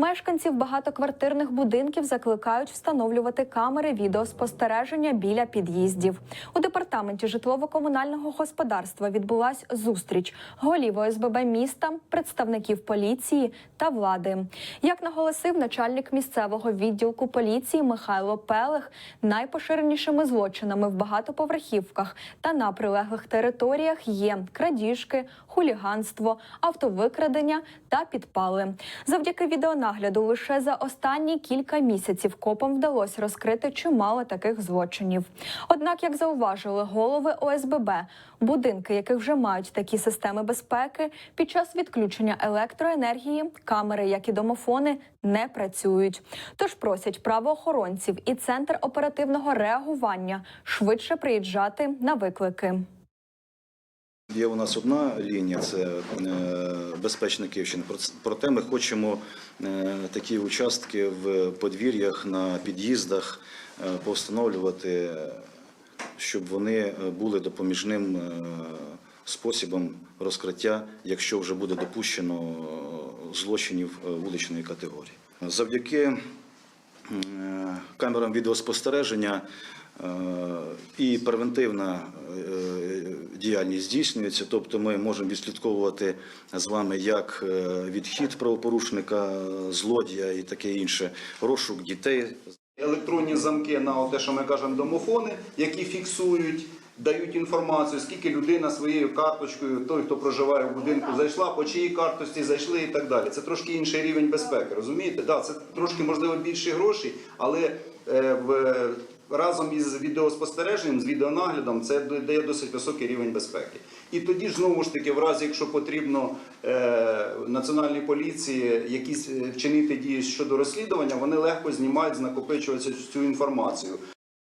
Мешканців багатоквартирних будинків закликають встановлювати камери відеоспостереження біля під'їздів. У департаменті житлово-комунального господарства відбулась зустріч голів ОСББ міста, представників поліції та влади. Як наголосив начальник місцевого відділку поліції Михайло Пелех, найпоширенішими злочинами в багатоповерхівках та на прилеглих територіях є крадіжки, хуліганство, автовикрадення та підпали. Завдяки відеонагляду лише за останні кілька місяців копам вдалося розкрити чимало таких злочинів. Однак, як зауважили голови ОСББ, будинки, яких вже мають такі системи безпеки, під час відключення електроенергії камери, як і домофони, не працюють. Тож просять правоохоронців і центр оперативного реагування швидше приїжджати на виклики. Є у нас одна лінія, це е, безпечна Київщина. Проте ми хочемо е, такі участки в подвір'ях на під'їздах е, повстановлювати, е, щоб вони були допоміжним способом розкриття, якщо вже буде допущено злочинів вуличної категорії. Завдяки камерам відеоспостереження і превентивна діяльність здійснюється. Тобто ми можемо відслідковувати з вами як е, відхід правопорушника, злодія і таке інше, розшук дітей. Електронні замки на те, що ми кажемо, домофони, які фіксують, дають інформацію, скільки людина своєю карточкою, той, хто проживає в будинку, зайшла, по чиїй карточці зайшли і так далі. Це трошки інший рівень безпеки, розумієте? Да, це трошки можливо більші гроші, але е, в, разом із відеоспостереженням, з відеонаглядом, це дає досить високий рівень безпеки. І тоді ж знову ж таки, в разі, якщо потрібно е, національній поліції якісь е, вчинити дії щодо розслідування, вони легко знімають з цю інформацію.